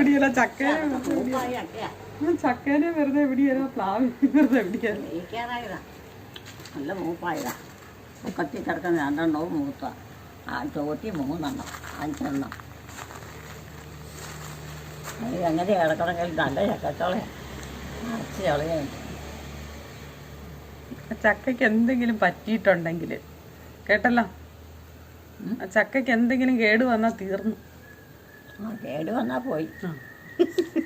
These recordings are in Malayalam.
എവിടെയല്ല ചക്കേനെ ചക്കേനെ വെറുതെ എവിടെയാ? പ്ലാവ് വെറുതെ ഇരിക്കാറായതാ നല്ല മൂപ്പായതാ. കത്തി കിടക്കുന്ന രണ്ടെണ്ണവും മൂത്ത. ആ ചോട്ടി മൂന്നെണ്ണം. അഞ്ചെണ്ണം. അത് എങ്ങനെ കിടക്കണമെങ്കിൽ നല്ല ചക്കച്ചോളെ അരച്ച് ചക്കയ്ക്ക് എന്തെങ്കിലും പറ്റിയിട്ടുണ്ടെങ്കിൽ കേട്ടല്ലോ? ചക്കയ്ക്ക് എന്തെങ്കിലും കേട് വന്നാൽ തീർന്നു. ആ കേട് വന്നാൽ പോയി.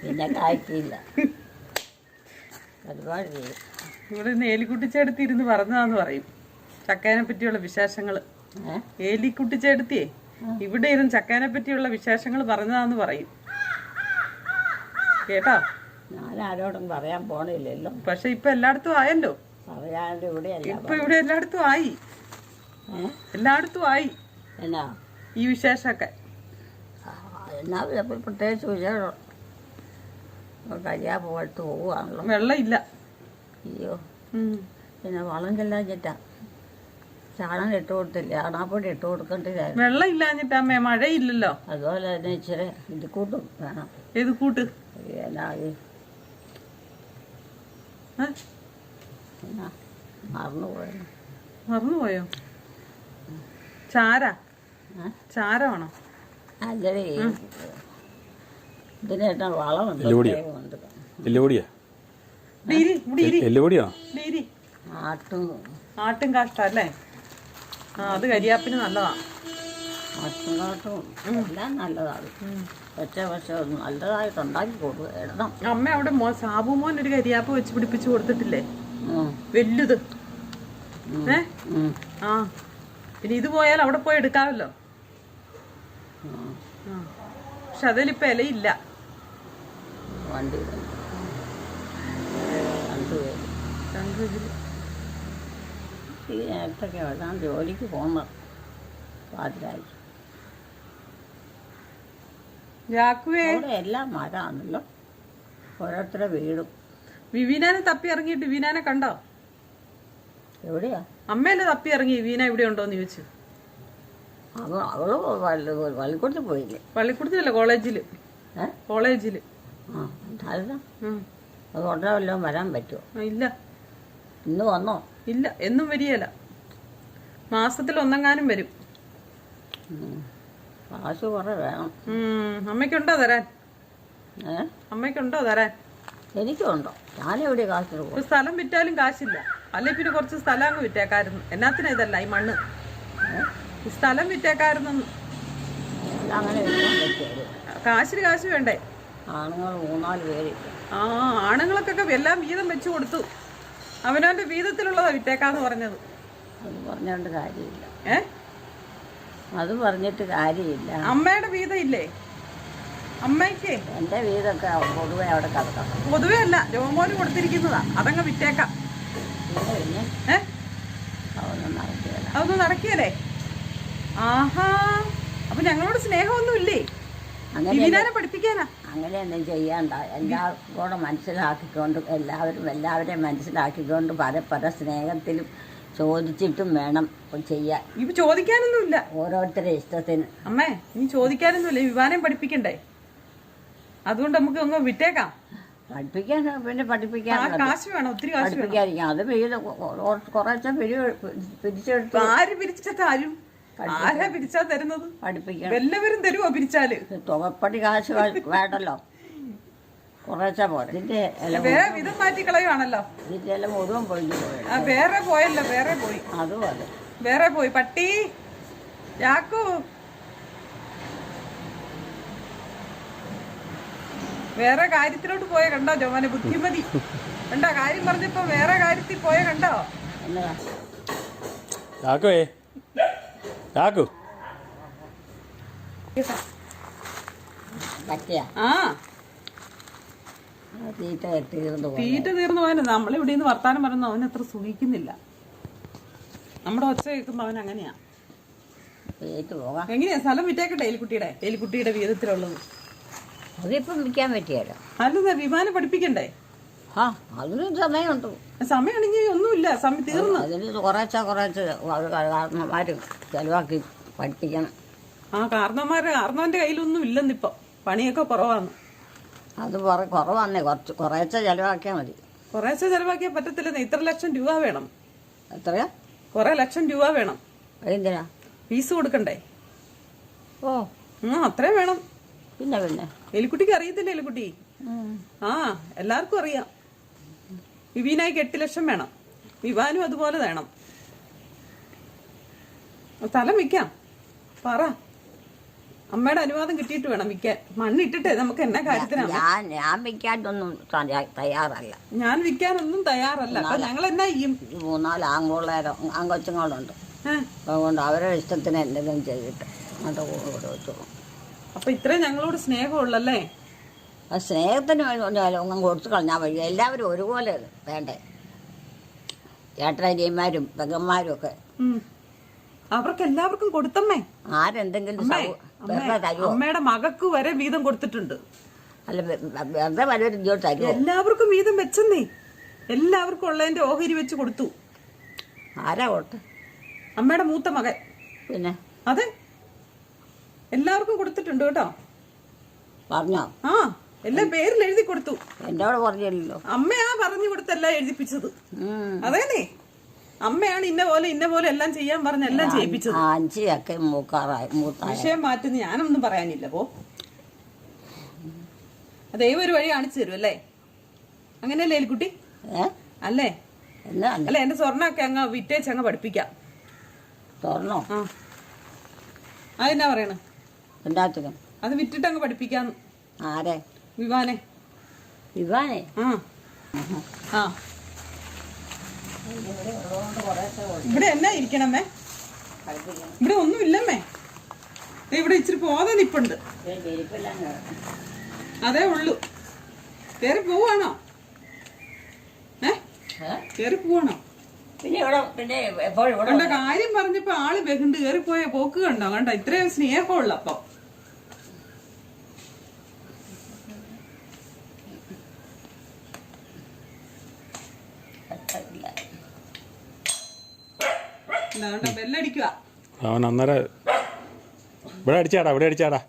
പിന്നെ കായ്ക്കില്ല. ഒരുപാട് ചെയ്യും ഇവിടെ നിന്ന് ഏലിക്കുട്ടിച്ചേടത്തിരുന്ന് പറഞ്ഞതാന്ന് പറയും. ചക്കേനെ പറ്റിയുള്ള വിശേഷങ്ങൾ ഏലിക്കുട്ടിച്ചെടുത്തിയേ ഇവിടെ ഇരുന്ന് ചക്കേനെ പറ്റിയുള്ള വിശേഷങ്ങൾ പറഞ്ഞതാന്ന് പറയും. കേട്ടോ? ഞാൻ ആരോടും പറയാൻ പോണില്ലല്ലോ. പക്ഷെ ഇപ്പൊ എല്ലായിടത്തും ആയല്ലോ. പറയാണ്ട് ഇപ്പൊ ഇവിടെ എല്ലായിടത്തും ആയി. എല്ലായിടത്തും ആയി. എന്നാ? ഈ വിശേഷമൊക്കെ. എന്നാ ഇപ്പൊ പ്രത്യേകിച്ച് വിശേഷം കഴിയാ പോയിട്ട് പോവുകയാണല്ലോ. വെള്ളമില്ല. അയ്യോ. പിന്നെ വളം ചെല്ലാഞ്ഞിട്ടാ. ചാണകം ഇട്ട് കൊടുത്തില്ല. ചാണാപ്പൊടി ഇട്ട് കൊടുക്കേണ്ടതായിരുന്നു വെള്ളം ഇല്ലാഞ്ഞിട്ടമ്മേ മഴയില്ലല്ലോ. അതുപോലെ തന്നെ ഇച്ചിരി ഇത് കൂട്ടും വേണം. ഏത് കൂട്ട് എന്നാ ഈ? എന്നാ മറന്നു മറന്നുപോയോ? ചാര? ചാരമാണോ അല്ലേ വളമുണ്ട് എല്ലുപൊടിയോ? എല്ലുപൊടിയാ? ആട്ടും. ആട്ടും കാഷ്ട അല്ലേ? ആ അത് കരിയാപ്പിന് നല്ലതാ. ആട്ടും കാട്ടും. എല്ലാം നല്ലതാണ്. പക്ഷേ പക്ഷെ ഒന്ന് നല്ലതായിട്ട് ഉണ്ടാക്കി കൊടുക്കുക അമ്മ അവിടെ മോ സാബു മോൻ ഒരു കരിയാപ്പ് വെച്ച് പിടിപ്പിച്ച് കൊടുത്തിട്ടില്ലേ? വലുത്. ഏ? ആ. പിന്നെ ഇത് പോയാൽ അവിടെ പോയി എടുക്കാമല്ലോ ഉം. ആ പക്ഷെ അതിലിപ്പോ ഇലയില്ല. വണ്ടി. ഈ നേരത്തൊക്കെ എല്ലാം ജോലിക്ക് പോകണം പാതിരായി. അവിടെ എല്ലാം മരമാണല്ലോ. ഓരോരുത്തരുടെ വീടും. വിവീനാനെ തപ്പി ഇറങ്ങിയിട്ട് വിവീനാനെ കണ്ടോ? എവിടെയാ? അമ്മയല്ലേ തപ്പി ഇറങ്ങി? വിവീന ഇവിടെ ഉണ്ടോന്ന് ചോദിച്ചു. അവൾ അവൾ പള്ളിക്കൂടത്തിൽ പോയില്ലേ? പള്ളിക്കൂടത്തിലല്ല കോളേജിൽ. കോളേജിൽ കോളേജിൽ. ആ. അത് ഉടനെ വല്ലതും വരാൻ പറ്റുമോ ഇല്ല. ഇന്ന് വന്നോ? ഇല്ല എന്നും വരികയല്ല മാസത്തിൽ ഒന്നെങ്ങാനും വരും. കാശ് കുറേ വേണം. അമ്മയ്ക്കുണ്ടോ തരാൻ? അമ്മയ്ക്കുണ്ടോ തരാൻ? എനിക്കുണ്ടോ? ഞാനെവിടെ കാശ് സ്ഥലം വിറ്റാലും കാശില്ല. അല്ലെ പിന്നെ കുറച്ച് സ്ഥലം അങ്ങ് വിറ്റേക്കായിരുന്നു. എന്നാത്തിനാ ഇതല്ല ഈ മണ്ണ്? സ്ഥലം വിറ്റേക്കായിരുന്നു. അങ്ങനെ കാശിന് കാശ് വേണ്ടേ? ആണുങ്ങൾ മൂന്നാൽ പേര്. ആ ആണുങ്ങൾക്കൊക്കെ എല്ലാം വീതം വെച്ചു കൊടുത്തു. അവനവന്റെ വീതത്തിലുള്ളതാ വിറ്റേക്കാന്ന് പറഞ്ഞത്. അത് പറഞ്ഞോണ്ട് കാര്യമില്ല. ഏ? അത് പറഞ്ഞിട്ട് കാര്യമില്ല. അമ്മയുടെ വീതം ഇല്ലേ അമ്മയ്ക്ക്? എന്റെ വീതൊക്കെ പൊതുവെ അവിടെ കിടക്കാം പൊതുവേ അല്ല രോമോന് കൊടുത്തിരിക്കുന്നതാ. അതങ്ങ് വിറ്റേക്കാം. ഏ? അതൊന്നും നടക്കിയല്ലേ ആഹാ. അപ്പൊ ഞങ്ങളോട് സ്നേഹമൊന്നും ഇല്ലേ അങ്ങനെ പഠിപ്പിക്കാനാ. അങ്ങനെയൊന്നും ചെയ്യണ്ട. എല്ലാം കൂടെ മനസ്സിലാക്കിക്കൊണ്ട് എല്ലാവരും എല്ലാവരെയും മനസ്സിലാക്കിക്കൊണ്ട് പല പല സ്നേഹത്തിലും ചോദിച്ചിട്ടും വേണം ചെയ്യാൻ. ഇപ്പൊ ചോദിക്കാനൊന്നുമില്ല. ഓരോരുത്തരുടെ ഇഷ്ടത്തിന്. അമ്മേ ഇനി ചോദിക്കാനൊന്നുമില്ല. വിവാനം പഠിപ്പിക്കണ്ടേ? അതുകൊണ്ട് നമുക്ക് അങ്ങ് വിട്ടേക്കാം. പഠിപ്പിക്കാൻ പിന്നെ പഠിപ്പിക്കാൻ കാശ് വേണം ഒത്തിരി കാശ് വേണം. പഠിപ്പിക്കാതിരിക്കാം അത് പിരി കുറേശ്ശെ പിരി പിരിച്ചെടുത്ത്. ആര് പിരിച്ചാ തരും ആരാ പിരിച്ചാ തരുന്നത്? പഠിപ്പിക്കണം. എല്ലാവരും തരുമോ പിരിച്ചാൽ? തുകപ്പടി കാശ് വേണ്ടല്ലോ. കുറച്ചാ പോലെ ഇതിന്റെ വേറെ വിധം മാറ്റി കളയുവാണല്ലോ. ഇതിന്റെ ഇല മുഴുവൻ പോയി ആ വേറെ പോയല്ലോ വേറെ പോയി. അതുപോലെ വേറെ പോയി. പട്ടി ചാക്കു. വേറെ കാര്യത്തിലോട്ട് പോയ കണ്ടോ ജോമാനെ? ബുദ്ധിമതി. കണ്ടോ കാര്യം പറഞ്ഞപ്പോ വേറെ കാര്യത്തിൽ പോയ കണ്ടോ? ചാക്കുവേ. ചാക്കു പറ്റിയാ? ആ. തീറ്റ തീർന്നു പോയി തീറ്റ തീർന്നു പോയാൽ നമ്മളിവിടെ നിന്ന് വർത്താനം പറയുന്നു അവൻ അത്ര സുഖിക്കുന്നില്ല. നമ്മുടെ ഒച്ച കേൾക്കുമ്പോ അവൻ അങ്ങനെയാ. എങ്ങനെയാ? സ്ഥലം വിറ്റേക്കട്ടെ എലിക്കുട്ടിയുടെ? എലിക്കുട്ടിയുടെ വീതത്തിലുള്ളത്. അതിപ്പം വിൽക്കാൻ പറ്റിയല്ലോ അല്ല വിമാനം പഠിപ്പിക്കണ്ടേ? ആ അതിനും സമയമുണ്ട്. സമയമാണെങ്കിൽ ഒന്നുമില്ല. സമയം തീർന്നു. അതിന് കുറേശ്ശെ കുറേശ്ശെ അത് കാരണന്മാർ ചിലവാക്കി പഠിപ്പിക്കണം. ആ കാരണവന്മാർ കാരണവന്റെ കയ്യിലൊന്നും ഇല്ലെന്നിപ്പൊ. പണിയൊക്കെ കുറവാണ്. അത് കുറ കുറവാന്നേ. കുറച്ച് കുറേശ്ശെ ചിലവാക്കിയാൽ മതി. കുറേശ്ശെ ചെലവാക്കിയാൽ പറ്റത്തില്ലെന്ന്. ഇത്ര ലക്ഷം രൂപ വേണം. എത്രയാ? കുറെ ലക്ഷം രൂപ വേണം. എന്തിനാ ഫീസ് കൊടുക്കണ്ടേ? ഓ. ആ അത്രയും വേണം. പിന്നെ പിന്നെ. എലിക്കുട്ടിക്ക് അറിയത്തില്ല എലിക്കുട്ടി? ആ എല്ലാവർക്കും അറിയാം. വിവീനായിക്ക് എട്ട് ലക്ഷം വേണം. വിവാനും അതുപോലെ വേണം. സ്ഥലം വിൽക്കാം പറ. അമ്മയുടെ അനുവാദം കിട്ടിയിട്ട് വേണം വിൽക്കാൻ. മണ്ണിട്ടിട്ടേ നമുക്ക് എന്നെ കാര്യത്തിനാണ് ഞാൻ ഞാൻ വിൽക്കാനൊന്നും തയ്യാറല്ല. ഞാൻ വിൽക്കാനൊന്നും തയ്യാറല്ല. അപ്പൊ ഞങ്ങൾ എന്നാ ചെയ്യും? മൂന്നാൽ ആൺപിള്ളേരോ ആങ്കൊച്ചുങ്ങളുണ്ട്? അതുകൊണ്ട് അവരുടെ ഇഷ്ടത്തിന് എന്തെങ്കിലും ചെയ്തിട്ട് അപ്പൊ ഇത്രയും ഞങ്ങളോട് സ്നേഹമുള്ളല്ലേ? ആ സ്നേഹത്തിന് വേണ്ടി ഒന്നും കൊടുത്തു കളഞ്ഞാൽ വഴി എല്ലാവരും ഒരുപോലെ വേണ്ടേ? ചേട്ടനരിയന്മാരും പെങ്ങന്മാരും ഒക്കെ. അവർക്ക് എല്ലാവർക്കും കൊടുത്തമ്മേ. ആരെന്തെങ്കിലും അമ്മയുടെ മകക്ക് വരെ വീതം കൊടുത്തിട്ടുണ്ട്. അല്ല വെറുതെ വല്ലവരും ഇങ്ങോട്ട് തരുമോ എല്ലാവർക്കും വീതം വെച്ചെന്നേ. എല്ലാവർക്കും ഉള്ളതിന്റെ ഓഹരി വെച്ച് കൊടുത്തു. ആരാ കൊടുത്ത്? അമ്മയുടെ മൂത്ത മകൻ. പിന്നെ? അതെ. എല്ലാവർക്കും കൊടുത്തിട്ടുണ്ട് കേട്ടോ. പറഞ്ഞോ? ആ. എല്ലാം പേരിൽ എഴുതി കൊടുത്തു. എന്നോട് പറഞ്ഞല്ലോ അമ്മയാ പറഞ്ഞു കൊടുത്തല്ല എഴുതിപ്പിച്ചത്. അതേനേ അമ്മയാണ് ഇന്ന പോലെ ഇന്ന പോലെ എല്ലാം ചെയ്യാൻ പറഞ്ഞ എല്ലാം ചെയ്യിപ്പിച്ചത്. അഞ്ചിയൊക്കെ മൂക്കാറായി വിഷയം മാറ്റുന്ന ഞാനൊന്നും പറയാനില്ല പോ. ദൈവം ഒരു വഴി കാണിച്ചു തരും അല്ലേ? അങ്ങനെയല്ലേ എലിക്കുട്ടി? അല്ലേ? അല്ല. എന്റെ സ്വർണൊക്കെ അങ്ങ് വിറ്റേച്ച് അങ്ങ് പഠിപ്പിക്കാം. സ്വർണോ? ആ. അതെന്നാ പറയണ? അത് വിറ്റിട്ട് അങ്ങ് പഠിപ്പിക്കാം ആരെ? വിവാനെ. വിവാനെ? ആ. ആ. ഇവിടെ എന്നാ ഇരിക്കണമേ? ഇവിടെ ഒന്നും ഇല്ലമ്മേ. ഇവിടെ ഇച്ചിരി പോതെ നിപ്പുണ്ട്. അതേ ഉള്ളു. കേറി പോവാണോ? ഏ? കേറി പോവാണോ? പിന്നെ കാര്യം പറഞ്ഞപ്പോ ആൾ ബഹുണ്ട്. കേറി പോയ പോക്ക് കണ്ടോ? കണ്ട? ഇത്രയും സ്നേഹമുള്ള അപ്പൊ കണ്ട ബെല്ലടിക്കുക അവൻ അന്നേരം ഇവിടെ അടിച്ചാടാ ഇവിടെ അടിച്ചാടാ.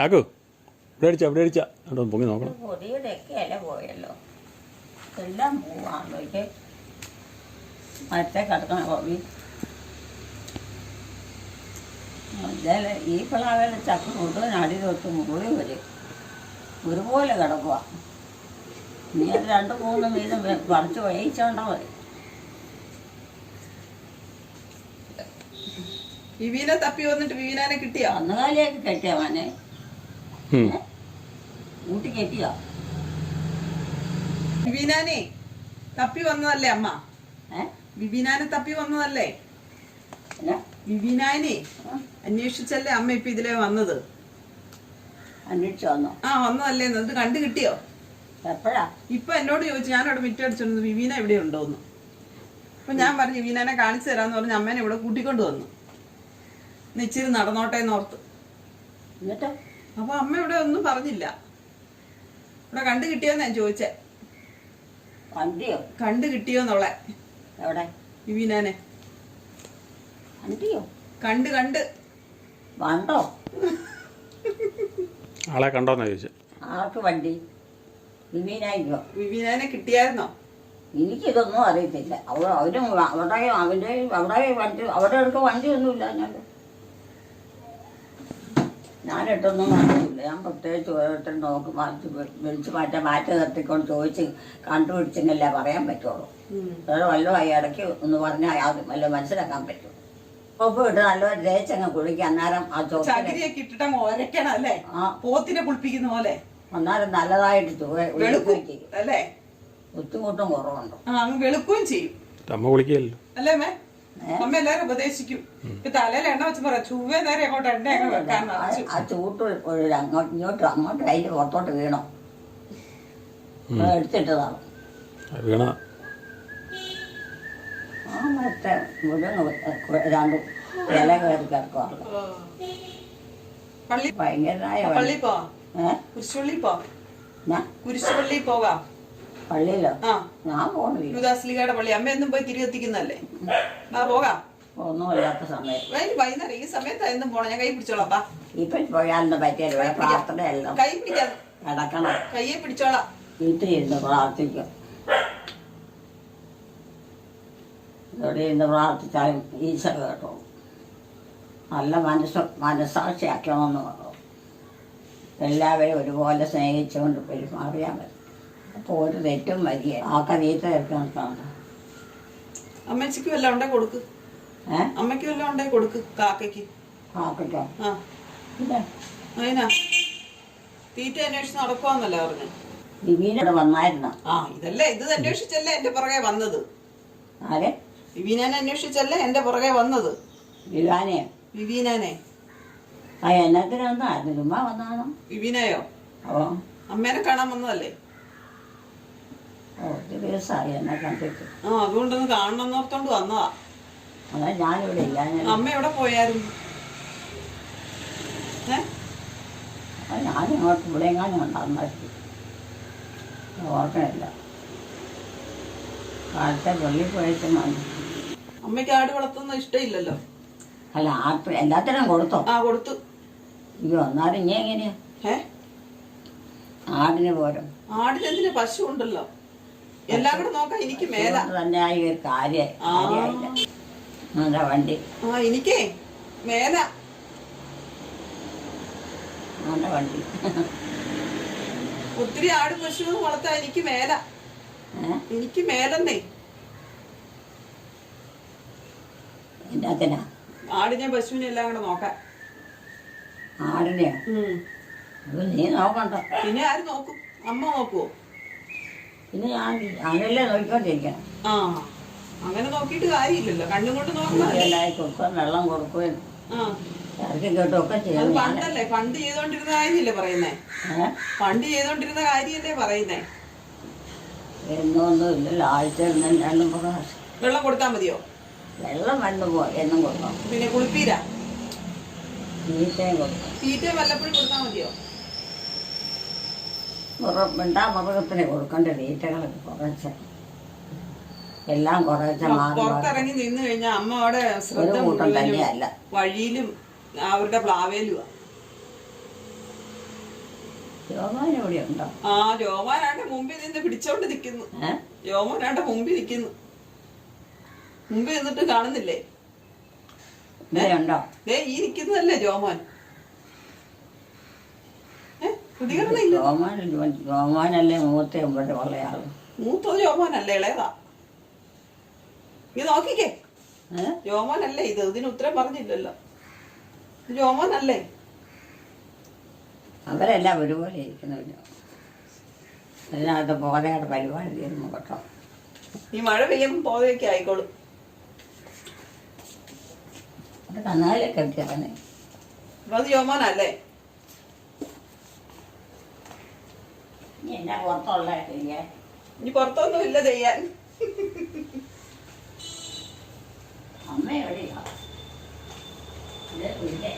ആക്കു ഇവിടെ അടിച്ചാ ഇവിടെ അടിച്ചാ. അവിടെ പൊങ്ങി നോക്കണം. പോയല്ലോ. എല്ലാം പോവാണല്ലോ കിടക്കണ ഈ പിള്ളാവേലെ ചക്ക മുഴുവൻ അടി തൊട്ട് മുറി വരും. ഒരുപോലെ കിടക്കുക നീ അത് രണ്ട് മൂന്ന് വീതം വെ- പറിച്ച് വേയിച്ചോണ്ടാ മതി. വിവീനെ തപ്പി വന്നിട്ട് വിവീനാനെ കിട്ടിയോ? കന്നുകാലിയൊക്കെ കെട്ടിയ മോനെ. കൂട്ടി കെട്ടിയോ? വിവീനാനെ തപ്പി വന്നതല്ലേ അമ്മ? വിവീനാനെ തപ്പി വന്നതല്ലേ? വിവീനാനെ അന്വേഷിച്ചല്ലേ അമ്മ ഇപ്പൊ ഇതിലേ വന്നത്? അന്വേഷിച്ചു വന്നോ ആ വന്നതല്ലേ എന്നിട്ട് കണ്ടു കിട്ടിയോ? എപ്പോഴാ? ഇപ്പൊ എന്നോട് ചോദിച്ചു ഞാനവിടെ മിറ്റടിച്ചോണ്ട് വിവീന എവിടെ ഉണ്ടോന്ന്. അപ്പൊ ഞാൻ പറഞ്ഞു വിവീനാനെ കാണിച്ചു തരാന്ന് പറഞ്ഞ് അമ്മേനെ ഇവിടെ കൂട്ടിക്കൊണ്ട് വന്നു. ഇച്ചിരി നടന്നോട്ടെ എന്നോർത്ത് എന്നിട്ട്? അപ്പൊ അമ്മ ഇവിടെ ഒന്നും പറഞ്ഞില്ല. ഇവിടെ കണ്ടു കിട്ടിയോന്ന് ഞാൻ ചോദിച്ചേ. വണ്ടിയോ കണ്ടു കിട്ടിയോന്നുള്ളെ എവിടെ? വിവീനാനെ വണ്ടിയോ കണ്ട് കണ്ട്. വണ്ടോ ആളെ കണ്ടോന്നാ ചോദിച്ചു. ആർക്ക് വണ്ടി? വിമീനായിക്കോ വിവീനാനെ കിട്ടിയായിരുന്നോ? എനിക്കിതൊന്നും അറിയത്തില്ല. അവ അവരും അവിടെ അവന്റെ അവിടെ വണ്ടി അവിടെ അടുത്ത് വണ്ടിയൊന്നുമില്ല ഞാൻ ഞാനിട്ടൊന്നും കണ്ടിട്ടില്ല. ഞാൻ പ്രത്യേകിച്ച് ഓരോരുത്തർ നോക്കി മാറ്റി വിളിച്ച് മാറ്റാൻ മാറ്റി നിർത്തിക്കൊണ്ട് ചോദിച്ച് കണ്ടുപിടിച്ചെങ്കിലേ പറയാൻ പറ്റുള്ളൂ. വേറെ വല്ലതും ആയി ഇടയ്ക്ക് ഒന്ന് പറഞ്ഞാൽ അത് വല്ല മനസ്സിലാക്കാൻ പറ്റും. ഉപ്പ് ഇട്ട് നല്ലൊരു തേച്ചങ്ങ് കുളിക്കുക അന്നേരം ആ ചകിരിയൊക്കെ ഇട്ടിട്ട് ഒരക്കണം അല്ലേ? പോത്തിനെ കുളിപ്പിക്കുന്ന പോലെ. അന്നേരം നല്ലതായിട്ട് വെളുക്കും അല്ലേ? ബുദ്ധിമുട്ടും കുറവുണ്ടോ. വെളുക്കുകയും ചെയ്യും. അമ്മ കുളിക്കുകയല്ലോ. അല്ലേ മേ? അമ്മ എല്ലാരും ഉപദേശിക്കും. തലയിൽ എണ്ണ വെച്ച് പറയാം ചുവ്വേ നേരെ അങ്ങോട്ട് എണ്ണ അങ്ങ് വെക്കാൻ ആ ചൂട്ട് അങ്ങോട്ട് ഇങ്ങോട്ട് അങ്ങോട്ട് അതിന്റെ പുറത്തോട്ട് വീണോ. എടുത്തിട്ടതാണ് വീണ. ആ മറ്റേ മുഴുവൻ രണ്ട് ഇല കയറി കിടക്കുവാണ് പള്ളി ഭയങ്കരമായ പള്ളി പോവാ? കുരിശുപള്ളി പോ ഞാൻ കുരിശുപള്ളി പോകാം. പള്ളിയിലോ? ആ. ഞാൻ പോണില്ല പള്ളി. അമ്മ എന്നും പോയി തിരികെത്തിക്കുന്നല്ലേ ആ പോകാം. സമയം. വൈകുന്നേരം ഈ സമയത്ത് എന്നും പോണം. ഞാൻ കൈ പിടിച്ചോളാം പാ ഇപ്പം പോയാലൊന്നും പറ്റിയല്ലോ ഇവിടെ പ്രാർത്ഥനയെല്ലാം. കൈ പിടിക്കാം. കിടക്കണം കയ്യെ പിടിച്ചോളാം. വീട്ടിൽ ഇരുന്ന് പ്രാർത്ഥിക്കും. ഇവിടെ ഇരുന്ന് പ്രാർത്ഥിച്ചാലും ഈശ്വര കേട്ടോ. നല്ല മനസ്സ് മനസ്സാക്ഷിയാക്കണമെന്ന് പറഞ്ഞു എല്ലാവരും ഒരുപോലെ സ്നേഹിച്ചുകൊണ്ട് പെരുമാറിയാൽ മതി. അപ്പോൾ ഒരു തെറ്റും ആ ആക്ക വീട്ട എടുക്കണം അമ്മച്ചിക്ക് വല്ല ഉണ്ടേ കൊടുക്ക്. ഏ? അമ്മയ്ക്ക് വല്ലതും ഉണ്ടേ കൊടുക്ക് കാക്കയ്ക്ക്. ആക്കട്ടോ ആ. പിന്നെ? അതിനാ തീറ്റ അന്വേഷിച്ച് നടക്കുവാന്നല്ലേ പറഞ്ഞു. വിവീനോട് വന്നായിരുന്നു? ആ ഇതല്ലേ ഇത് അന്വേഷിച്ചല്ലേ എന്റെ പുറകെ വന്നത്. ആരെ? വിവീനാനെ അന്വേഷിച്ചല്ലേ എന്റെ പുറകെ വന്നത്. വിവാനെ? വിവീനാനെ. ആ എന്നത്തിനൊന്നായിരുന്നു. ചുമ്മാ വന്നാണോ വിവീനയോ? ഓ. അമ്മേനെ കാണാൻ വന്നതല്ലേ? ഒത്തിരി ദിവസമായി എന്നെ കണ്ടിട്ട്. ആ അതുകൊണ്ടൊന്ന് കാണണം എന്നോർത്തോണ്ട് വന്നതാ. അതാ ഞാനിവിടെ ഇല്ല ഞാൻ അമ്മ എവിടെ പോയായിരുന്നു ഏ? ഞാനിങ്ങോട്ട് ഇവിടെ എങ്ങാനും ഉണ്ടാകുന്നായിരിക്കും ഓർക്കണില്ല കാലത്തെ വെള്ളി പോയിട്ട് അമ്മയ്ക്ക് ആട് വളർത്തുന്ന ഇഷ്ടമില്ലല്ലോ. അല്ല ആർക്കും എല്ലാത്തിനും കൊടുത്തോ? ആ കൊടുത്തു. അയ്യോ എന്നാലും ഇനി എങ്ങനെയാ? ഏ? ആടിന് പോരും. ആടിനെന്തിന് പശു ഉണ്ടല്ലോ. എല്ലാം കൂടെ നോക്കാം എനിക്ക് മേല. തന്നെ ആ ഒരു കാര്യം വണ്ടി? ആ എനിക്കേ മേല. വണ്ടി? ഒത്തിരി ആട് പശു വളർത്താൻ എനിക്ക് മേല. എനിക്ക് മേലെന്നേ. ആടിനെ പശുവിനെ എല്ലാം കൂടെ നോക്കാൻ ആടിനെ നീ നോക്കണ്ട. പിന്നെ ആര് നോക്കും? അമ്മ നോക്കുവോ? പിന്നെ ഞാൻ അങ്ങനെല്ലാം നോക്കിക്കൊണ്ടിരിക്കണം. ആ അങ്ങനെ നോക്കിട്ട് കാര്യമില്ലല്ലോ. കണ്ണും കൊണ്ട് നോക്കണം എല്ലായി കൊടുക്കുകയും വെള്ളം കൊടുക്കുകയും ഇറക്കി കേട്ടുമൊക്കെ അത് ചെയ്യണം പണ്ടല്ലേ? പണ്ട് ചെയ്തോണ്ടിരുന്ന കാര്യമല്ലേ പറയുന്നേ? ഏ? പണ്ട് ചെയ്തോണ്ടിരുന്ന കാര്യമല്ലേ പറയുന്നേ? എന്നൊന്നും ഇല്ലല്ലോ. ആഴ്ച രണ്ടും പ്രാവശ്യം വെള്ളം കൊടുത്താൽ മതിയോ? വെള്ളം വന്നു പോ എന്നും കൊടുക്കണം. പിന്നെ കുളിപ്പീര? തീറ്റയും കൊടുക്കണം തീറ്റ വല്ലപ്പോഴും കൊടുത്താൽ മതിയോ? മിണ്ടാ മൃഗത്തിന് കൊടുക്കേണ്ട തീറ്റകളൊക്കെ കുറച്ച്. എല്ലാം കുറച്ച് പുറത്തിറങ്ങി നിന്ന് കഴിഞ്ഞാൽ അമ്മ അവിടെ ശ്രദ്ധ കൂട്ടം തന്നെയല്ല. വഴിയിലും അവരുടെ പ്ലാവേലുവാ. യോഗാൻ ഇവിടെ ഉണ്ടോ? ആ രോമാനാണ്ട് മുമ്പിൽ നിന്ന് പിടിച്ചോണ്ട് നിൽക്കുന്നു രോമാനാണ്ട് മുമ്പിൽ നിൽക്കുന്നു മുമ്പിൽ നിന്നിട്ട് കാണുന്നില്ലേ? ഉണ്ടോ? ദേ ഈ നിൽക്കുന്നതല്ലേ ജോമോൻ രോമാൻ രോമാനല്ലേ മൂത്ത ഉള്ളയാൾ മൂത്തത് രോമാനല്ലേ ഇളയതാ? നീ നോക്കിക്കേ. രോമാനല്ലേ ഇത്? ഇതിന് ഉത്തരം പറഞ്ഞില്ലല്ലോ. ഇത് ജോമോനല്ലേ അവരെല്ലാം ഒരുപോലെ ഇരിക്കുന്നില്ല അതിനകത്ത് പോതയുടെ പരിപാടി തീരുന്നു കേട്ടോ. ഈ മഴ പെയ്യുമ്പോൾ പോതയൊക്കെ ആയിക്കോളും. കന്നാലൊക്കെ അപ്പൊ അത് ജോമോനല്ലേ ഇനി എന്നാ പുറത്തുള്ള ഇല്ലേ ഇനി പുറത്തൊന്നും ഇല്ല ചെയ്യാൻ. അമ്മ എവിടെയാ? ഇവിടെ.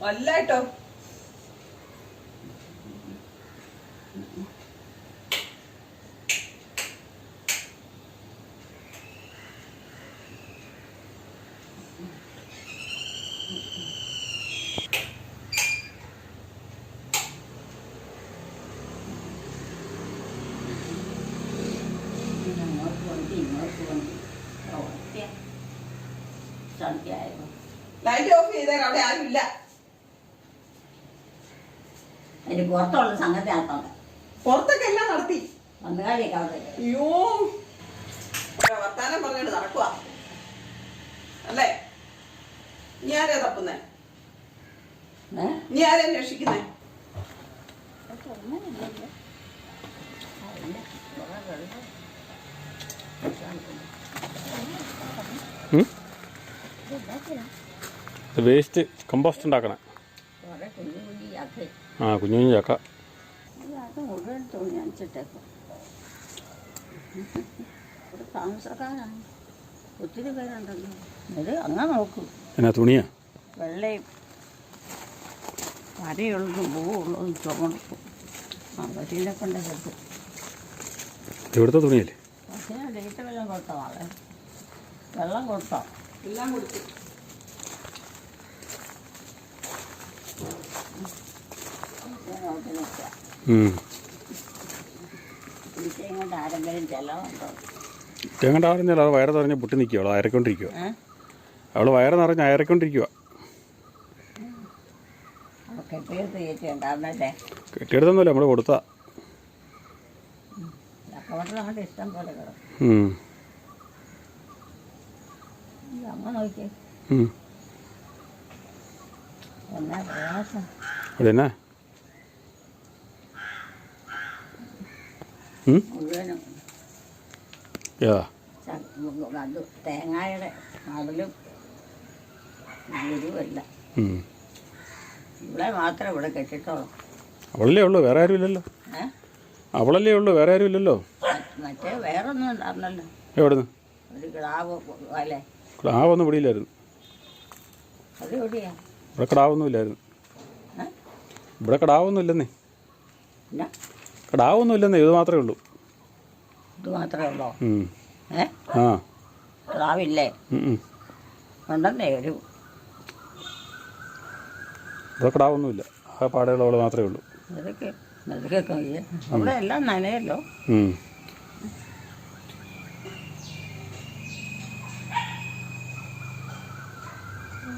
വല്ലായിട്ടോ അങ്ങോട്ട് കൊണ്ട് ഇങ്ങോട്ട് കൊണ്ട് ഒറ്റ സന്ധ്യയായപ്പോ ലൈറ്റ് ഓഫ് ചെയ്തേരം അവിടെ ആരും ഇല്ല അതിന് പുറത്തുള്ള സംഗതി ആത്തോണ്ട് പുറത്തൊക്കെ എല്ലാം നടത്തി. വന്നുകാലിയൊക്കെ അവിടെ. അയ്യോ. വർത്താനം പറഞ്ഞിട്ട് നടക്കുക അല്ലേ? നീ ആരെയാ തപ്പുന്നേ? നീ ആരാ അന്വേഷിക്കുന്നേ? വേസ്റ്റ് കമ്പോസ്റ്റ് ഉണ്ടാക്കണം. ആ കുഞ്ഞു കുഞ്ഞു ചക്ക. ഒത്തിരി പേരുണ്ടല്ലോ. ഇത് അങ്ങനെ നോക്കും. എന്നാ തുണിയാ? വെള്ളയും വരയുള്ളതും പൂവുള്ളതും ചുമക്കും ആ വരിയിലെ കൊണ്ട് കിട്ടും ഇവിടുത്തെ തുണിയല്ലേ? ഡേറ്റ് വല്ലതും കൊടുത്ത നാളെ വെള്ളം കൊടുത്തോ? എല്ലാം കൊടുത്തു. നോക്കി നിൽക്കാം ആരെങ്കിലും ചെലവുണ്ടോ? അവൾ വയറ് നിറഞ്ഞ് പൊട്ടി നിൽക്കുക അവൾ അയറിക്കൊണ്ടിരിക്കുക അവൾ വയറ് നിറഞ്ഞ് അയറിക്കൊണ്ടിരിക്കുക കെട്ടിയെടുത്തൊന്നുമില്ല. നമ്മൾ കൊടുത്താ ഇഷ്ടം പോലെ കിടക്കും. എന്നാ പ്രയാസം. അതെന്നാ? തേങ്ങയുടെ മടലും. ഇവിടെ മാത്രമേ ഇവിടെ അവളല്ലേ ഉള്ളൂ വേറെ ആരും ഇല്ലല്ലോ ഏ? അവളല്ലേ ഉള്ളൂ വേറെ ആരും ഇല്ലല്ലോ? മറ്റേ വേറൊന്നും ഉണ്ടായിരുന്നല്ലോ. എവിടുന്ന്? ഒരു കിടാവ് ക്ലാവൊന്നും പിടിയില്ലായിരുന്നു അത് എവിടെയാ? ഇവിടെ കിടാവൊന്നും ഇല്ലായിരുന്നു. ഏ? ഇവിടെ കിടാവൊന്നും ഇല്ലെന്നേ. കടാവൊന്നും കിടാവൊന്നും ഇല്ലെന്നേ ഇത് മാത്രമേ ഉള്ളൂ. ഇത് മാത്രമേ ഉള്ളൂ? ഉം. ഏ? ആ. കിടാവില്ലേ? ഉം, ഉം. ഉണ്ടെന്നേ ഒരു ഇവിടെ കിടാവൊന്നുമില്ല. ആ പാടുകളവൾ മാത്രമേ ഉള്ളൂ. ഇതൊക്കെ ഇതൊക്കെ അവിടെ എല്ലാം നനയല്ലോ.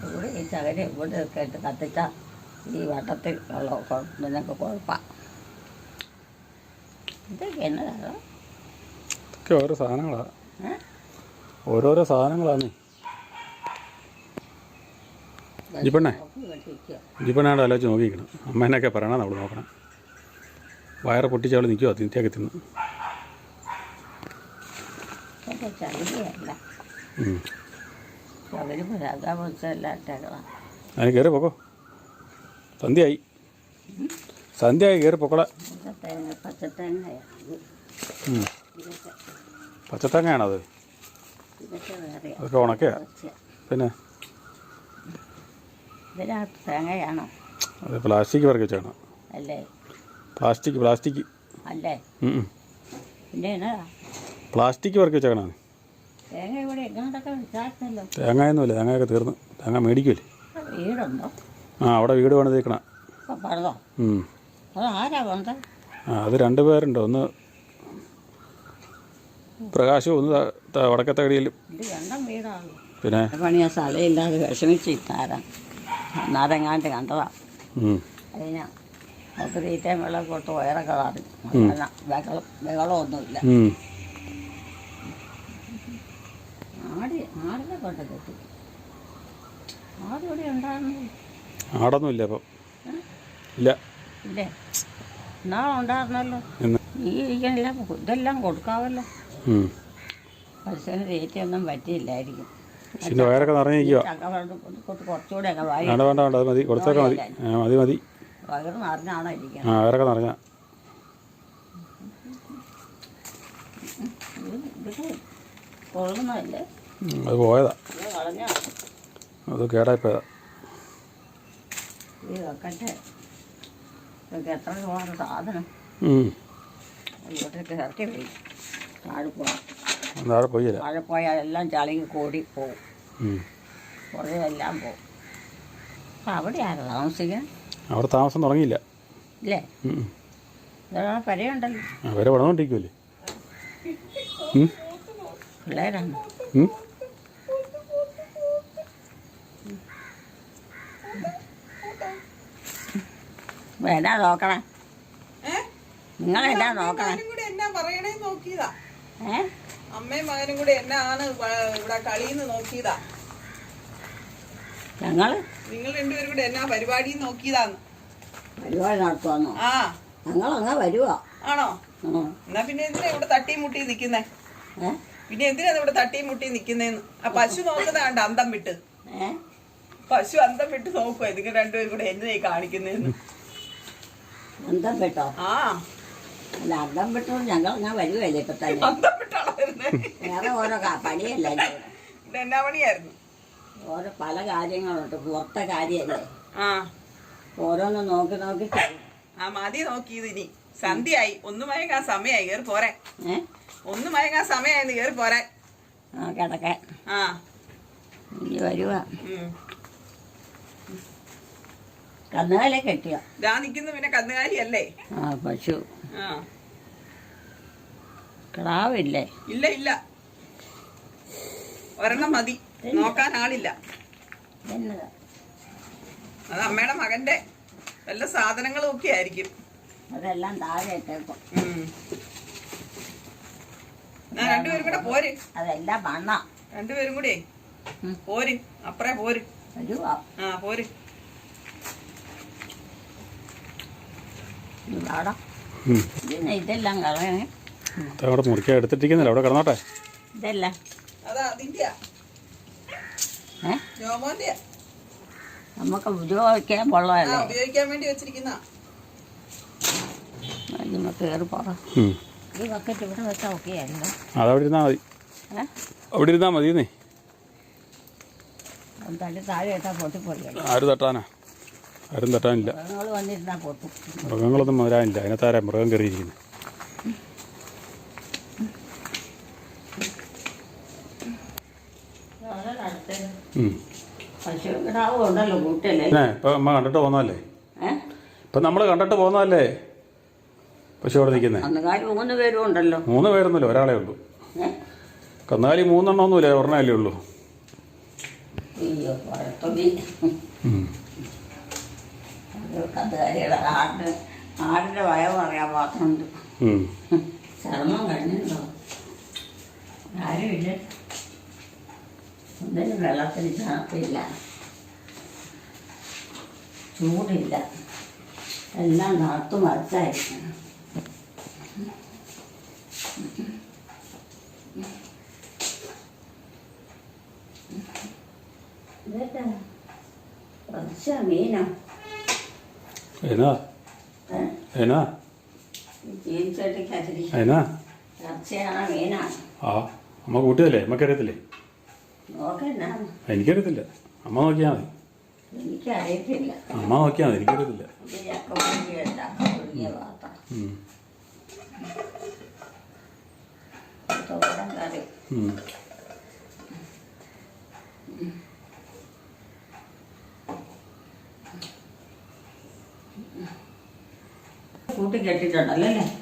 ഇവിടെ ഈ ചകര ഇവിടെ ഒക്കെ ഇട്ട് കത്തിച്ച ഈ വട്ടത്തിൽ ഉള്ള കുഴ- ഇതിനൊക്കെ കുഴപ്പമാണ് ഇതൊക്കെ എന്നതാണ് ഇതൊക്കെ ഓരോ സാധനങ്ങളാ. ഏ? ഓരോരോ സാധനങ്ങളാണ് ജിപ്പണ്ണേ. ഇജിപ്പെണ്ണാണ്ട് ആലോചിച്ച് നോക്കിക്കണം അമ്മേനൊക്കെ പറയണം നമ്മൾ നോക്കണം. വയറ് പൊട്ടിച്ച് അവൾ നിൽക്കുമോ തീറ്റയൊക്കെ തിന്ന്. അതിന് കയറി പോക്കോ. സന്ധ്യയായി. സന്ധ്യയായി കയറി പൊക്കോളെ. പച്ചത്തേങ്ങ പച്ചത്തേങ്ങയാണ് അതൊക്കെ ഉണക്കയാ. പിന്നെ? അത് പ്ലാസ്റ്റിക് വെച്ചാണ് അല്ലേ? Plastic plastic. അല്ലേ. പിന്നെ പ്ലാസ്റ്റിക് വർക്ക് വെച്ചേക്കണാണ്. തേങ്ങ ഇവിടെ എങ്ങോട്ടൊക്കെ വിചാരിച്ചല്ലോ തേങ്ങയൊന്നുമില്ല തേങ്ങയൊക്കെ തീർന്നു. തേങ്ങ വീടുണ്ടോ? ആ അവിടെ വീട് പണിത് തീർക്കണ ഇപ്പം പറഞ്ഞോ? അത് ആരാ വന്നത്? ആ അത് രണ്ട് പേരുണ്ട്. ഒന്ന് പ്രകാശവും ഒന്ന് വടക്കത്തെ ഇത് രണ്ടും പിന്നെ? പണിയാ സ്ഥലമില്ലാതെ വിഷമിച്ചിട്ടാരാ നാരങ്ങാണ്ട് കണ്ടതാ. ഉം. അതിനാ. അവർക്ക് തീറ്റയും വെള്ളം കൊടുത്ത് വയറൊക്കെ കാറി ബഹളം ബഹളമൊന്നുമില്ല. ആടി ആടിനെ കൊണ്ട് കെട്ടി. ആട് ഇവിടെ ഉണ്ടായിരുന്നു. ആടൊന്നുമില്ല അപ്പം ഇല്ല. ഉണ്ടായിരുന്നല്ലോ. നീ ഇരിക്കണില്ല ഇതെല്ലാം കൊടുക്കാവല്ലോ. പശുവിന് തീറ്റയൊന്നും പറ്റിയില്ലായിരിക്കും. വയറൊക്കെ നിറഞ്ഞിരിക്കുക കുറച്ചുകൂടെ വേണ്ട വേണ്ട അത് മതി. കൊടുത്തേക്കാം മതി. മതി മതി. വയറ് നിറഞ്ഞാണോ ഇരിക്കുന്നത് ആ വയറൊക്കെ നിറഞ്ഞ. കൊള്ളുന്നതല്ലേ? അത് പോയതാ. അത് കേടായിപ്പോയതാ വെക്കട്ടെ. ഇതൊക്കെ എത്ര സാധനം? ഇറക്കി പോയി. താഴെ പോകാം താഴെ പോയില്ല. താഴെ പോയാൽ എല്ലാം ചളിങ്ങി കൂടി പോവും. കുറേ എല്ലാം പോവും. അപ്പം അവിടെ ആരാ താമസിക്കാൻ അവിടെ താമസം തുടങ്ങിയില്ല. ഇല്ലേ? അവരെ പടന്നുകൊണ്ടിരിക്കുമല്ലേ ഉം? പിള്ളേരാണ്? നിങ്ങൾ എന്നാ നോക്കണേ? ഏ? നിങ്ങളെന്നാ നോക്കണേ? എന്നാ പറയണേ നോക്കിയതാ. ഏ? അമ്മയും മകനും കൂടെ എന്നാണ് ഇവിടെ കളിയിൽ നിന്ന് നോക്കിയതാ. ഞങ്ങൾ നിങ്ങൾ രണ്ടുപേരും കൂടി എന്നാ പരിപാടി നോക്കിയതാന്ന്? പരിപാടി നടത്തുവാന്നോ? ആ. ഞങ്ങൾ അങ്ങ് വരുവാ. ആണോ? എന്നാ പിന്നെ എന്തിനാ ഇവിടെ തട്ടിയും മുട്ടി നിക്കുന്നേ? പിന്നെ എന്തിനാ ഇവിടെ തട്ടിയും മുട്ടി നിക്കുന്നേന്ന്? ആ പശു നോക്കുന്ന കണ്ട അന്തം വിട്ട്. പശു അന്തം വിട്ട് നോക്കുക ഇതിന് രണ്ടുപേരും കൂടെ എന്നെ കാണിക്കുന്നേന്ന്? അന്തം വിട്ടോ? ആ. അല്ല അന്തം വിട്ടോ ഞങ്ങൾ ഞാൻ വരുവല്ലേ ഇപ്പൊ തന്നെ അന്തം വിട്ടാണോ വേറെ ഓരോ പണിയല്ലേ? എന്നാ പണിയായിരുന്നു? ഓരോ പല കാര്യങ്ങളുണ്ട്. പുറത്തെ കാര്യല്ലേ? ആ. ഓരോന്ന് നോക്കി നോക്കി. ആ മതി നോക്കിയത് ഇനി. സന്ധ്യയായി. ഒന്ന് മയക്കാൻ സമയമായി. കയറി പോരെ. ഏ? ഒന്ന് മയങ്ങാൻ സമയമായിരുന്നു കയറി പോരെ. ആ കിടക്കാൻ ആ. ഇനി വരുവാ. ഉം. കന്നുകാലെ കെട്ടിയ? ഇതാ നിൽക്കുന്ന പിന്നെ കന്നുകാലിയല്ലേ? ആ പശു. ആ. കിടാവില്ലേ? ഇല്ല ഇല്ല. ഒരെണ്ണം മതി. നോക്കാൻ ആളില്ല അത് അമ്മയുടെ മകന്റെ വല്ല സാധനങ്ങളും ഒക്കെ ആയിരിക്കും. അതെല്ലാം താഴെ ഇട്ടേക്കും. രണ്ടുപേരും കൂടെ പോര്. അതെല്ലാം മണ്ണ രണ്ടുപേരും കൂടെ. പോര്. അപ്പറേ പോര്. ആ പോര്. ഇതെല്ലാം കളയണേ. അത് അവിടെ മുറിക്കാൻ എടുത്തിട്ടിരിക്കുന്നില്ല. അവിടെ കിടന്നോട്ടെ? ഇതെല്ലാം. അതാ അതിന്റെയാ ഏ ജോമോന്റെയാ നമുക്ക് ഉപയോഗിക്കാൻ ആ കൊള്ളതല്ലേ ഉപയോഗിക്കാൻ വേണ്ടി വെച്ചിരിക്കുന്ന. ഈ ബക്കറ്റ് ഇവിടെ വെച്ചാൽ ഓക്കെ ആയിരുന്നു. അതവിടെ ഇരുന്നാൽ മതി. അവിടെ ഇരുന്നാൽ താഴെ ഇട്ടാൽ പൊട്ടിപ്പോയി. ആരും തട്ടാനാ? ആരും തട്ടാനില്ല. മൃഗങ്ങൾ വന്നിരുന്നാൽ പൊട്ടും. മൃഗങ്ങളൊന്നും വരാനില്ല. അതിനകത്താരാ മൃഗം കയറിയിരിക്കുന്നത് ഉം. ഇപ്പം അമ്മ കണ്ടിട്ട് പോകുന്നതല്ലേ ഇപ്പൊ നമ്മൾ കണ്ടിട്ട് പോകുന്നതല്ലേ പശു അവിടെ നിൽക്കുന്നേ അന്നുകാലം മൂന്ന് പേരും ഉണ്ടല്ലോ. മൂന്ന് പേരൊന്നുമില്ല ഒരാളെ ഉള്ളൂ. കന്നുകാലി മൂന്നെണ്ണം ഒന്നുമില്ല ഒരെണ്ണല്ലേ ഉള്ളൂ. ആടിന്റെ പാത്രമുണ്ട് ഉം. ചർമ്മം കഴിഞ്ഞിട്ടുണ്ടോ? ആരുമില്ല. ഒന്നിനും വെള്ളത്തിന് തണുപ്പില്ല ചൂടില്ല. എല്ലാം നടത്തു മറിച്ചായിരിക്കണം മീനോ? എന്നാ? എന്നാ? ചീനിച്ചട്ടിക്കത്തിരി എന്നാ? ഇറച്ചിയാണോ മീനാണ്? ആ അമ്മ കൂട്ടിയതല്ലേ അമ്മക്കറിയത്തില്ലേ? എനിക്കറിയത്തില്ല. അമ്മ നോക്കിയാൽ മതി. എനിക്കറിയത്തില്ല. അമ്മ നോക്കിയാൽ മതി. എനിക്കറിയത്തില്ല.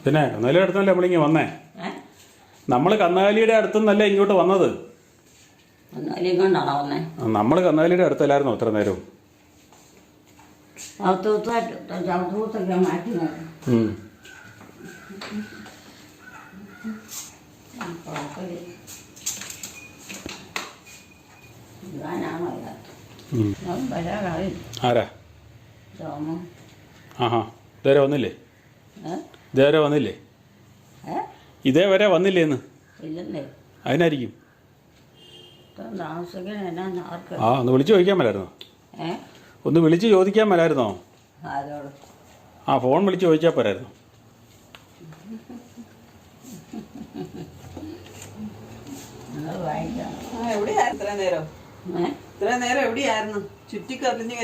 പിന്നെ കന്നാലിയുടെ അടുത്തല്ലേ നമ്മളിങ്ങ വന്നേ? നമ്മൾ നമ്മൾ കന്നാലിയുടെ അടുത്തുനിന്നല്ലേ ഇങ്ങോട്ട് വന്നത്? നമ്മൾ കന്നാലിയുടെ അടുത്തല്ലായിരുന്നോ അത്ര വരെ വന്നില്ലേന്ന് വരാറായി ആരാ? ആഹാ ഇതേവരെ വന്നില്ലേ? വന്നില്ലേ? ഏ? ഇതേവരെ വന്നില്ലേ അതിനായിരിക്കും ഇത്ര താമസിക്കാൻ എന്നാന്ന് ആർക്ക് ആ ഒന്ന് വിളിച്ചു ചോദിക്കാൻ മേലായിരുന്നോ? ഒന്ന് വിളിച്ച് ചോദിക്കാൻ മേലായിരുന്നോ? ആ ഫോൺ വിളിച്ച് ചോദിച്ചാൽ പോരായിരുന്നു. എവിടെയായിരുന്നു നേരം? ചുറ്റിക്കറിഞ്ഞ്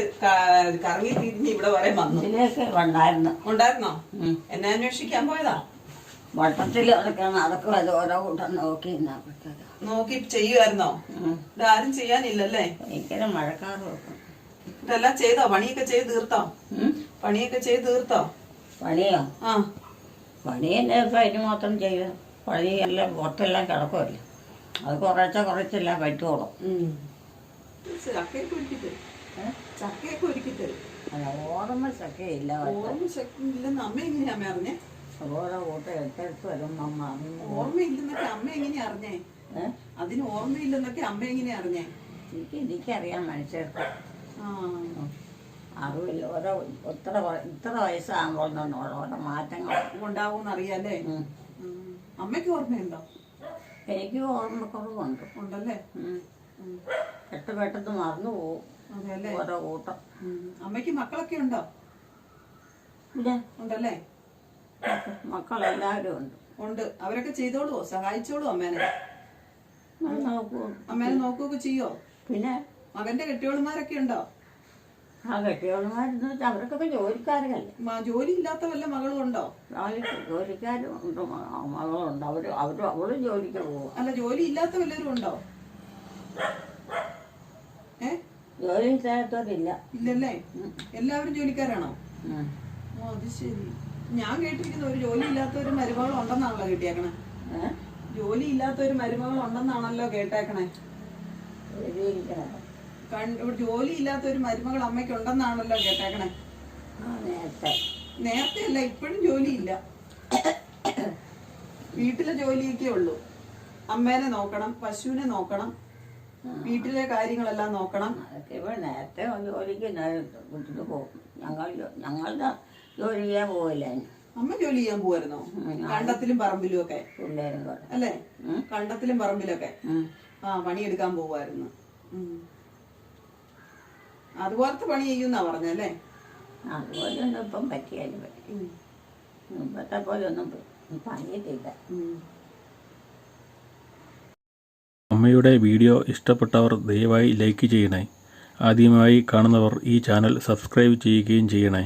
കറങ്ങി തിരിഞ്ഞ് ഇവിടെ വരെ വന്നു. ഉണ്ടായിരുന്നു? ഉണ്ടായിരുന്നോ എന്നെ അന്വേഷിക്കാൻ പോയതാ? വട്ടത്തിൽ അതൊക്കെ നടക്കും അത് ഓരോ കൂട്ടം നോക്കി നോക്കി ചെയ്യുമായിരുന്നോ? ഇതാരും ചെയ്യാനില്ലല്ലേ? ഭയങ്കര മഴക്കാറ് ഇതെല്ലാം ചെയ്തോ? പണിയൊക്കെ ചെയ്ത് തീർത്തോ? പണിയൊക്കെ ചെയ്ത് തീർത്തോ? പണിയോ? ആ. പണി തന്നെ ഇപ്പം അതിന് മാത്രം ചെയ്ത്. എല്ലാം പുറത്തെല്ലാം കിടക്കുമല്ലേ അത് കുറച്ച കുറച്ചെല്ലാം പറ്റുള്ളൂ ചക്കയൊക്കെ ഒരുക്കി തരും ചക്കയൊക്കെ ഒരുക്കി തരും അല്ല ഓർമ്മ ചക്കയില്ല ഓർമ്മ ശക്തി ഇല്ലെന്ന് അമ്മ എങ്ങനെയാ അമ്മ അറിഞ്ഞേ? ഓരോ കൂട്ടം എടുത്തെടുത്ത് വരുമ്പം മറന്നു ഓർമ്മയില്ലെന്നൊക്കെ അമ്മ എങ്ങനെയാ അറിഞ്ഞേ? അതിന് ഓർമ്മയില്ലെന്നൊക്കെ അമ്മ എങ്ങനെ അറിഞ്ഞേ? എനിക്ക് എനിക്കറിയാം മനുഷ്യർക്ക്. അറിവില്ല. ഓരോ ഇത്ര ഇത്ര വയസ്സാകുമ്പോൾ തന്നെ ഓരോ മാറ്റങ്ങൾ. ഉണ്ടാവും അറിയാലേ ഉം. ഉം. അമ്മയ്ക്ക് ഓർമ്മയുണ്ടോ? എനിക്ക് ഓർമ്മക്കുറവുണ്ട് ഉണ്ടല്ലേ. പെട്ട് പെട്ടെന്ന് മറന്നു പോവും. അതെല്ലേ ഓരോ കൂട്ടം. അമ്മയ്ക്ക് മക്കളൊക്കെ ഉണ്ടോ? ഉണ്ടല്ലേ? മക്കളെല്ലാവരും ഉണ്ട്. ഉണ്ട്. അവരൊക്കെ ചെയ്തോളൂ സഹായിച്ചോളൂ അമ്മേനെ? അമ്മേനെ നോക്കുകയൊക്കെ ചെയ്യോ? പിന്നെ? മകന്റെ കെട്ടിയോളുമാരൊക്കെ ഉണ്ടോ? ആ കെട്ടിയോളന്മാരെന്ന് വെച്ചാൽ അവർക്കൊക്കെ ജോലിക്കാരല്ലേ ജോലി ഇല്ലാത്ത വല്ല മകളും ഉണ്ടോ? ജോലി ജോലിക്കാരും ഉണ്ട്. മകളുണ്ട്. അവർ അവരും അവളും ജോലിക്ക് പോകും അല്ല ജോലി ഇല്ലാത്ത വല്ലവരും ഉണ്ടോ? ഏ? ജോലി ഇല്ലാത്തവരില്ല ഇല്ലല്ലേ എല്ലാവരും ജോലിക്കാരാണോ. ഓ അത് ശരി. ഞാൻ കേട്ടിരിക്കുന്ന ഒരു ജോലി ഇല്ലാത്തവരും മരുമകളും ഉണ്ടെന്നാണല്ലോ കിട്ടിയേക്കണേ. ഏ? ജോലി ഇല്ലാത്ത ഒരു മരുമകൾ ഉണ്ടെന്നാണല്ലോ കേട്ടേക്കണേ ജോലി ഇല്ലാത്ത ഒരു മരുമകൾ അമ്മയ്ക്ക് ഉണ്ടെന്നാണല്ലോ കേട്ടേക്കണേ നേരത്തെ. അല്ല ഇപ്പോഴും ജോലിയില്ല. വീട്ടിലെ ജോലിയൊക്കെ ഉള്ളൂ. അമ്മേനെ നോക്കണം പശുവിനെ നോക്കണം വീട്ടിലെ കാര്യങ്ങളെല്ലാം നോക്കണം. നേരത്തെ ജോലിക്ക് വീട്ടിൽ പോകും. ഞങ്ങൾ ഞങ്ങളുടെ ജോലി ചെയ്യാൻ പോവില്ല അമ്മ ജോലി ചെയ്യാൻ പോവായിരുന്നോ? കണ്ടത്തിലും പറമ്പിലും ഒക്കെ. അല്ലേ? കണ്ടത്തിലും പറമ്പിലൊക്കെ. ആ പണിയെടുക്കാൻ പോവായിരുന്നു. അതുപോലത്തെ പണി ചെയ്യുന്നാ പറഞ്ഞല്ലേ അതുപോലെ ഒന്നും ഇപ്പം പറ്റിയാലും പറ്റും. ഉം. ഇപ്പോഴത്തെ പോലെ ഒന്നും പണിയിട്ടില്ല. അമ്മയുടെ വീഡിയോ ഇഷ്ടപ്പെട്ടവർ ദയവായി ലൈക്ക് ചെയ്യണേ. ആദ്യമായി കാണുന്നവർ ഈ ചാനൽ സബ്സ്ക്രൈബ് ചെയ്യുകയും ചെയ്യണേ.